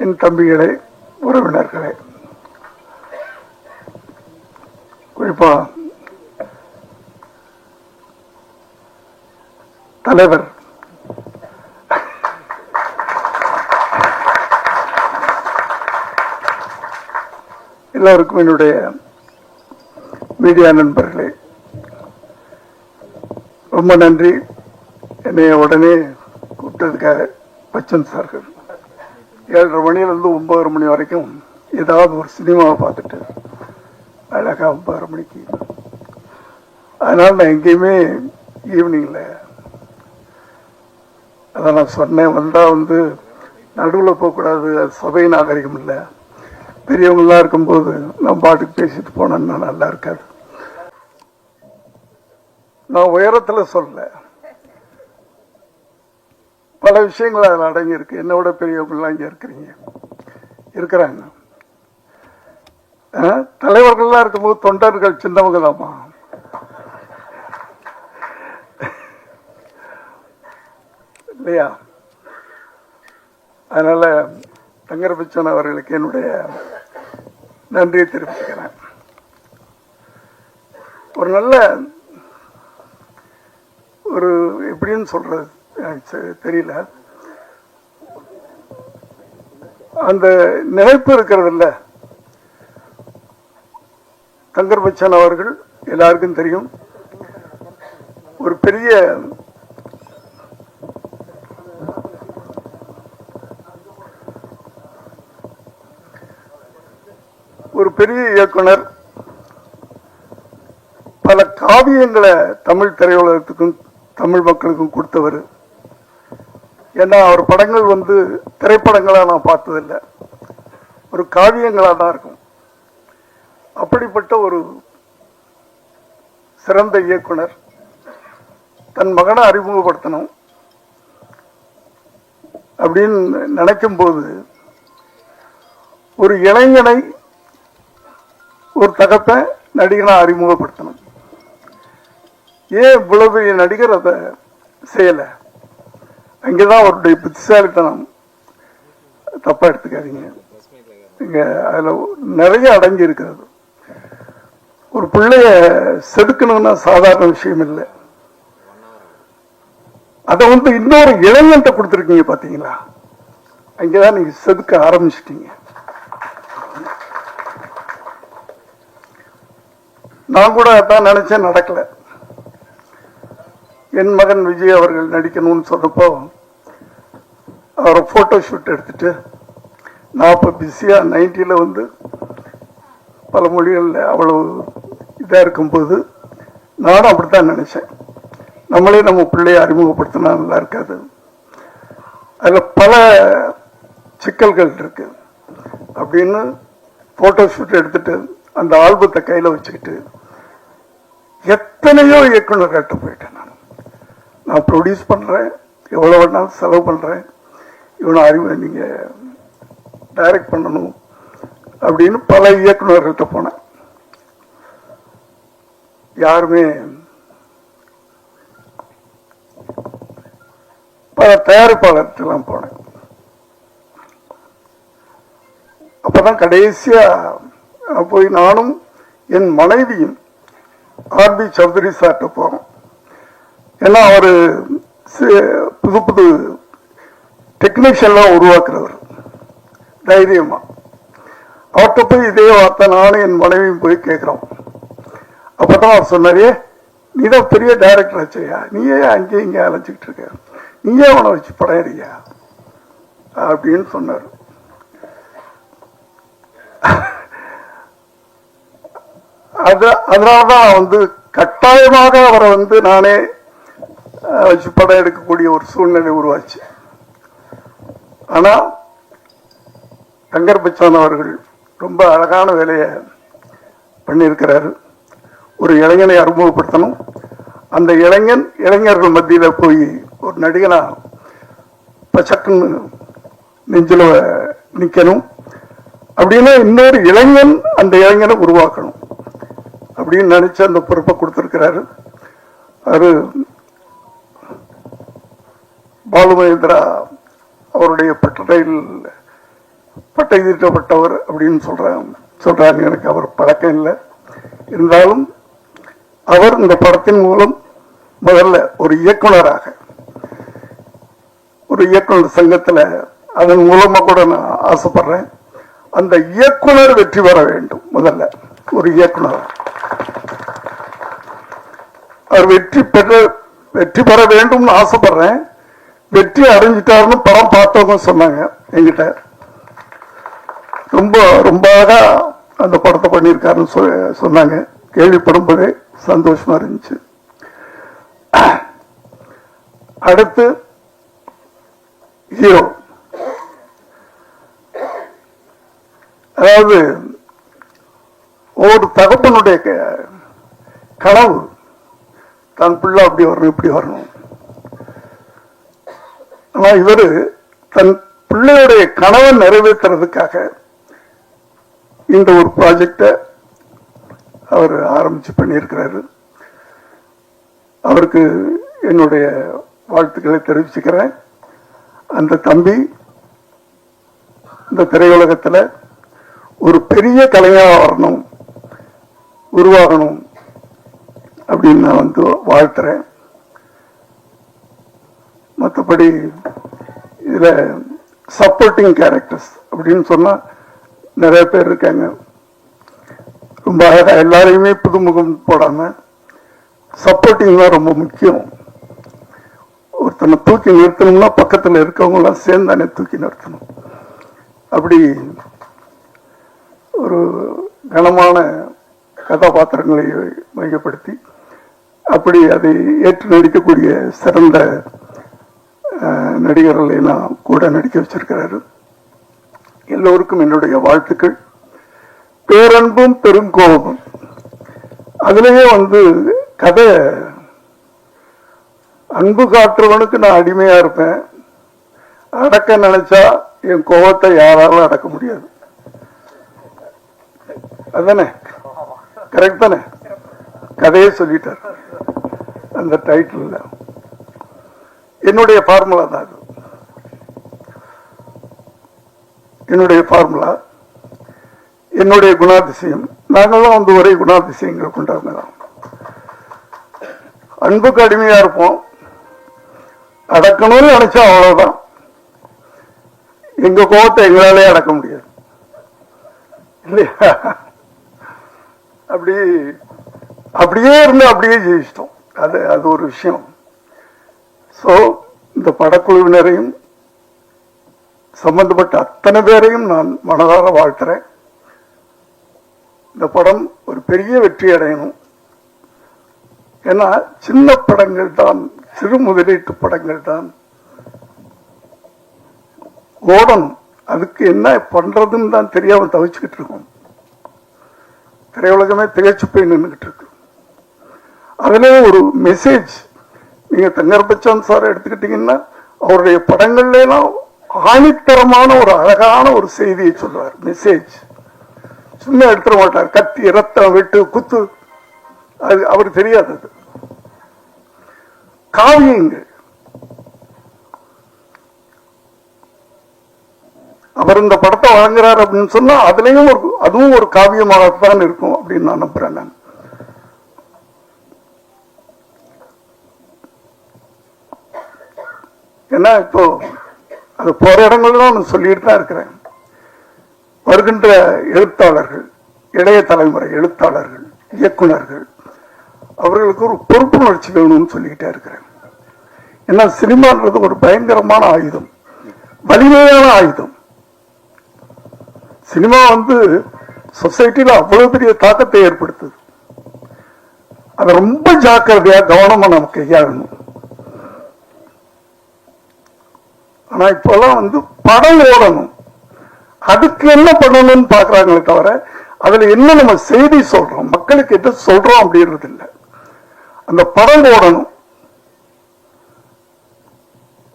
என் தம்பிகளே உறவினர்களே. குறிப்பா தலைவர். எல்லாருக்கும் என்னுடைய மீடியா நண்பர்களே ரொம்ப நன்றி. என்னை உடனே கூப்பிட்டதுக்காக பச்சன் சார்கள். ஏழரை மணியிலேருந்து ஒன்பதரை மணி வரைக்கும் ஏதாவது ஒரு சினிமாவை பார்த்துட்டு அழகாக ஒன்பதரை மணிக்கு. அதனால் நான் எங்கேயுமே ஈவினிங்கில் அதை நான் சொன்னேன். வந்தால் வந்து நடுவில் போகக்கூடாது அது சபை நாகரிகம் இல்லை. பெரியவங்களாம் இருக்கும்போது நான் பாட்டுக்கு பேசிட்டு போனேன்னா நல்லா இருக்காது. நான் உயரத்தில் சொல்லலை. பல விஷயங்கள் அதில் அடங்கியிருக்கு. என்னோட விட பெரியவங்களாம் இங்க இருக்கிறீங்க. இருக்கிறாங்க. தலைவர்கள்லாம் இருக்கும்போது தொண்டர்கள் சின்னவங்க தாம்மா. இல்லையா? அதனால தங்கரபிச்சன் அவர்களுக்கு என்னுடைய நன்றியை தெரிவிச்சுக்கிறேன். ஒரு நல்ல ஒரு எப்படின்னு சொல்றது? தெரியல. அந்த நினைப்பு இருக்கிறது இல்ல தங்கர் பச்சன் அவர்கள் எல்லாருக்கும் தெரியும். ஒரு பெரிய ஒரு பெரிய இயக்குனர் பல காவியங்களை தமிழ் திரையுலகத்துக்கும் தமிழ் மக்களுக்கும் கொடுத்தவர் ஏன்னா அவர் படங்கள் வந்து திரைப்படங்களாக நான் பார்த்ததில்லை. ஒரு காவியங்களாக தான் இருக்கும். அப்படிப்பட்ட ஒரு சிறந்த இயக்குனர் தன் மகனை அறிமுகப்படுத்தணும் அப்படின்னு நினைக்கும் போது ஒரு இளைஞனை ஒரு தகத்தை நடிகனா அறிமுகப்படுத்தணும். ஏன் இவ்வளவு பெரிய நடிகர் அதை செய்யலை? அங்கதான் அவருடைய புத்திசாலித்தனம். தப்பா எடுத்துக்காதீங்க. இங்க அதுல நிறைய அடங்கி இருக்கிறது. ஒரு பிள்ளைய செதுக்கணும்னா சாதாரண விஷயம் இல்லை. அதை வந்து இன்னொரு இளைஞன்ட்ட கொடுத்துருக்கீங்க பாத்தீங்களா? அங்கதான் நீங்க செதுக்க ஆரம்பிச்சிட்டீங்க. நான் கூட அதான் நினைச்சேன் நடக்கல. என் மகன் விஜய் அவர்கள் நடிக்கணும்னு சொன்னப்போ அவரை ஃபோட்டோ ஷூட் எடுத்துட்டு நான் இப்போ பிஸியாக நைன்டியில் வந்து பல மொழிகளில் அவ்வளவு இதாக இருக்கும்போது நானும் அப்படித்தான் நினைச்சேன். நம்மளே நம்ம பிள்ளையை அறிமுகப்படுத்தினா நல்லா இருக்காது. அதில் பல சிக்கல்கள் இருக்கு. அப்படின்னு போட்டோ ஷூட் எடுத்துட்டு அந்த ஆல்பத்தை கையில் வச்சுக்கிட்டு எத்தனையோ இயக்குநர்கள்ட்ட போயிட்டேன் நான். நான் ப்ரொடியூஸ் பண்றேன் எவ்வளவு வேணாலும் செலவு பண்றேன். இவனை அறிவு நீங்க டைரக்ட் பண்ணணும் அப்படின்னு பல இயக்குநர்கள்ட்ட போனேன். யாருமே பல தயாரிப்பாளர்கிட்டலாம் போனேன். அப்பதான் கடைசியா போய் நானும் என் மனைவியும் ஆர்பி சௌத்ரி சார்ட்ட போறோம் ஏன்னா அவரு புது புது டெக்னீஷியன்லாம் உருவாக்குறவர். தைரியமா. அவர்கிட்ட போய் இதே வார்த்தை நானும் என் மனைவியும் போய் கேட்குறோம். அப்பதான் அவர் சொன்னாரே நீ தான் பெரிய டைரக்டர் ஆச்சையா? நீயே அங்கேயும் இங்கே அலைஞ்சிக்கிட்டு இருக்க. நீயே அவனை வச்சு படம் அப்படின்னு சொன்னார். அது அதனால்தான் வந்து கட்டாயமாக அவரை வந்து நானே வச்சு படம் எடுக்கக்கூடிய ஒரு சூழ்நிலை உருவாச்சு. ஆனால் தங்கர் பச்சான் அவர்கள் ரொம்ப அழகான வேலையை பண்ணியிருக்கிறாரு. ஒரு இளைஞனை அறிமுகப்படுத்தணும். அந்த இளைஞன் இளைஞர்கள் மத்தியில் போய் ஒரு நடிகனாக பச்சக்குன்னு நெஞ்சில நிற்கணும் அப்படின்னா இன்னொரு இளைஞன் அந்த இளைஞனை உருவாக்கணும் அப்படின்னு நினச்சி அந்த பொறுப்பை கொடுத்துருக்கிறாரு. அது பாலு மகேந்திரா அவருடைய பட்டறையில் பட்டை தீட்டப்பட்டவர் அப்படின்னு சொல்றாங்க. சொல்கிறாங்க எனக்கு அவர் பழக்கம் இல்லை. இருந்தாலும் அவர் இந்த படத்தின் மூலம் முதல்ல ஒரு இயக்குனராக ஒரு இயக்குனர் சங்கத்தில் அதன் மூலமா கூட நான் ஆசைப்படுறேன். அந்த இயக்குனர் வெற்றி பெற வேண்டும் முதல்ல ஒரு இயக்குனர். அவர் வெற்றி பெற வெற்றி பெற வேண்டும்னு ஆசைப்படுறேன். வெற்றி அடைஞ்சிட்டாருன்னு படம் பார்த்தவங்க சொன்னாங்க என்கிட்ட. ரொம்ப ரொம்ப அழகா அந்த படத்தை பண்ணியிருக்காருன்னு சொ- சொன்னாங்க. கேள்விப்படும் போதே சந்தோஷமா இருந்துச்சு. அடுத்து ஹீரோ அதாவது ஒரு தகப்பனுடைய க- கனவு. தன் பிள்ளை அப்படி வரணும் இப்படி வரணும். ஆனா இவரு தன் பிள்ளையுடைய கனவை நிறைவேற்றுறதுக்காக இந்த ஒரு ப்ராஜெக்டை அவர் ஆரம்பிச்சு பண்ணியிருக்கிறாரு. அவருக்கு என்னுடைய வாழ்த்துக்களை தெரிவிச்சுக்கிறேன். அந்த தம்பி இந்த திரையுலகத்தில் ஒரு பெரிய கலைஞராக வரணும் உருவாகணும் அப்படின்னு நான் வந்து வாழ்த்துறேன். மற்றபடி இதில் சப்போர்ட்டிங் கேரக்டர்ஸ் அப்படின்னு சொன்னால் நிறைய பேர் இருக்காங்க. ரொம்ப அழகாக எல்லாரையுமே புதுமுகம் போடாமல் சப்போர்ட்டிங் தான் ரொம்ப முக்கியம். ஒருத்தனை தூக்கி நிறுத்தணும்னா பக்கத்தில் இருக்கவங்களாம் சேர்ந்தானே தூக்கி நிறுத்தணும். அப்படி ஒரு கனமான கதாபாத்திரங்களை மையப்படுத்தி அப்படி அதை ஏற்று நடிக்கக்கூடிய சிறந்த நடிகர்கள் எல்லாம் கூட நடிக்க வச்சிருக்கிறாரு. எல்லோருக்கும் என்னுடைய வாழ்த்துக்கள். பேரன்பும் பெருங்கோபம் அதுலேயே வந்து கதை அன்பு காட்டுறவனுக்கு நான் அடிமையா இருப்பேன். அடக்க நினைச்சா என் கோபத்தை யாராலும் அடக்க முடியாது. அதானே? கரெக்ட் தானே? கதையே சொல்லிட்டார். அந்த டைட்டில் என்னுடைய ஃபார்முலா தான் அது என்னுடைய ஃபார்முலா என்னுடைய குணாதிசயம். நாங்கள்லாம் வந்து ஒரே குணாதிசயங்களை கொண்டவங்க தான் அன்புக்கு அடிமையா இருப்போம். அடக்கணும்னு நினைச்சா அவ்வளவுதான். எங்க கோபத்தை எங்களாலே அடக்க முடியாது. இல்லையா? அப்படி அப்படியே இருந்து அப்படியே ஜெயிச்சிட்டோம். அது அது ஒரு விஷயம். ஸோ இந்த படக்குழுவினரையும் சம்பந்தப்பட்ட அத்தனை பேரையும் நான் மனதார வாழ்த்துறேன். இந்த படம் ஒரு பெரிய வெற்றி அடையணும். ஏன்னா சின்ன படங்கள் தான் சிறு முதலீட்டு படங்கள் தான் ஓடணும். அதுக்கு என்ன பண்றதுன்னு தான் தெரியாம தவிச்சுக்கிட்டு இருக்கோம். திரையுலகமே திகைச்சு போய் நின்றுகிட்டு இருக்கு. அதுலேயே ஒரு மெசேஜ் நீங்க தங்கர் பச்சான் சார் எடுத்துக்கிட்டீங்கன்னா அவருடைய படங்கள்ல எல்லாம் ஆணித்தரமான ஒரு அழகான ஒரு செய்தியை சொல்றார் மெசேஜ் சும்மா எடுத்துட மாட்டார். கத்தி ரத்தம் வெட்டு குத்து. அது அவருக்கு தெரியாது அது. காவியங்கள். அவர் இந்த படத்தை வழங்குறார் அப்படின்னு சொன்னா அதுலயும் ஒரு அதுவும் ஒரு காவியமாகத்தான் இருக்கும் அப்படின்னு நான் நம்புறேன் நான். ஏன்னா இப்போ அது போற இடங்கள்லாம் நான் சொல்லிட்டு தான் இருக்கிறேன். வருகின்ற எழுத்தாளர்கள் இளைய தலைமுறை எழுத்தாளர்கள் இயக்குனர்கள் அவர்களுக்கு ஒரு பொறுப்புணர்ச்சி வேணும்னு சொல்லிக்கிட்டே இருக்கிறேன். ஏன்னா சினிமான்றது ஒரு பயங்கரமான ஆயுதம். வலிமையான ஆயுதம். சினிமா வந்து சொசைட்டியில் அவ்வளவு பெரிய தாக்கத்தை ஏற்படுத்துது. அதை ரொம்ப ஜாக்கிரதையா கவனமாக நம்ம கையாளணும். ஆனா இப்பெல்லாம் வந்து படம் ஓடணும். அதுக்கு என்ன பண்ணணும்னு பாக்குறாங்களே தவிர அதுல என்ன நம்ம செய்தி சொல்றோம் மக்களுக்கு என்ன சொல்றோம் அப்படின்றது இல்ல அந்த படம் ஓடணும்.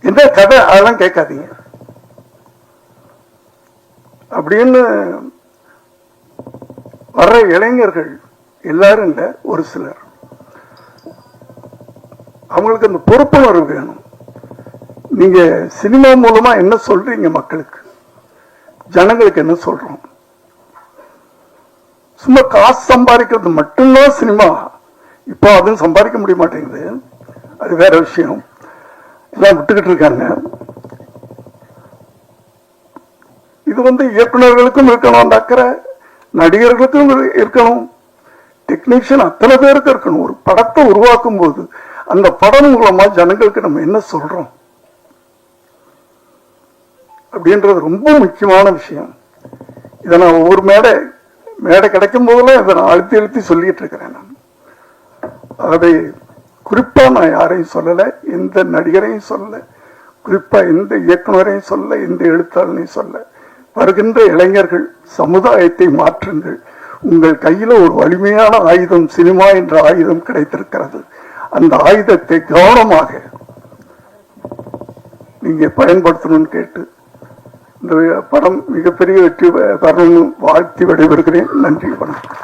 என்ன கதை? அதெல்லாம் கேட்காதீங்க. அப்படின்னு வர்ற இளைஞர்கள் எல்லாரும் இல்லை ஒரு சிலர். அவங்களுக்கு அந்த பொறுப்புணர்வு வேணும். நீங்க சினிமா மூலமா என்ன சொல்றீங்க மக்களுக்கு? ஜனங்களுக்கு என்ன சொல்றோம்? சும்மா காசு சம்பாதிக்கிறது மட்டும்தான் சினிமா. இப்போ அதுவும் சம்பாதிக்க முடிய மாட்டேங்குது. அது வேற விஷயம். எல்லாம் விட்டுக்கிட்டு இருக்காங்க. இது வந்து இயக்குனர்களுக்கும் இருக்கணும் அந்த அக்கறை நடிகர்களுக்கும் இருக்கணும். டெக்னீஷியன் அத்தனை பேருக்கு இருக்கணும். ஒரு படத்தை உருவாக்கும் போது அந்த படம் மூலமா ஜனங்களுக்கு நம்ம என்ன சொல்றோம்? அப்படின்றது ரொம்ப முக்கியமான விஷயம். இதை நான் ஒவ்வொரு மேடை மேடை கிடைக்கும் போதெல்லாம் இதை நான் அழுத்தி அழுத்தி சொல்லிட்டு இருக்கிறேன் நான். அதை குறிப்பா நான் யாரையும் சொல்லலை எந்த நடிகரையும் சொல்லல குறிப்பா எந்த இயக்குனரையும் சொல்ல எந்த எழுத்தாளனையும் சொல்ல வருகின்ற இளைஞர்கள் சமுதாயத்தை மாற்றுங்கள். உங்கள் கையில ஒரு வலிமையான ஆயுதம் சினிமா என்ற ஆயுதம் கிடைத்திருக்கிறது. அந்த ஆயுதத்தை கவனமாக நீங்க பயன்படுத்தணும்னு கேட்டு இந்த படம் மிகப்பெரிய வெற்றி பெறணும்னு வாழ்த்தி விடைபெறுகிறேன். நன்றி வணக்கம்.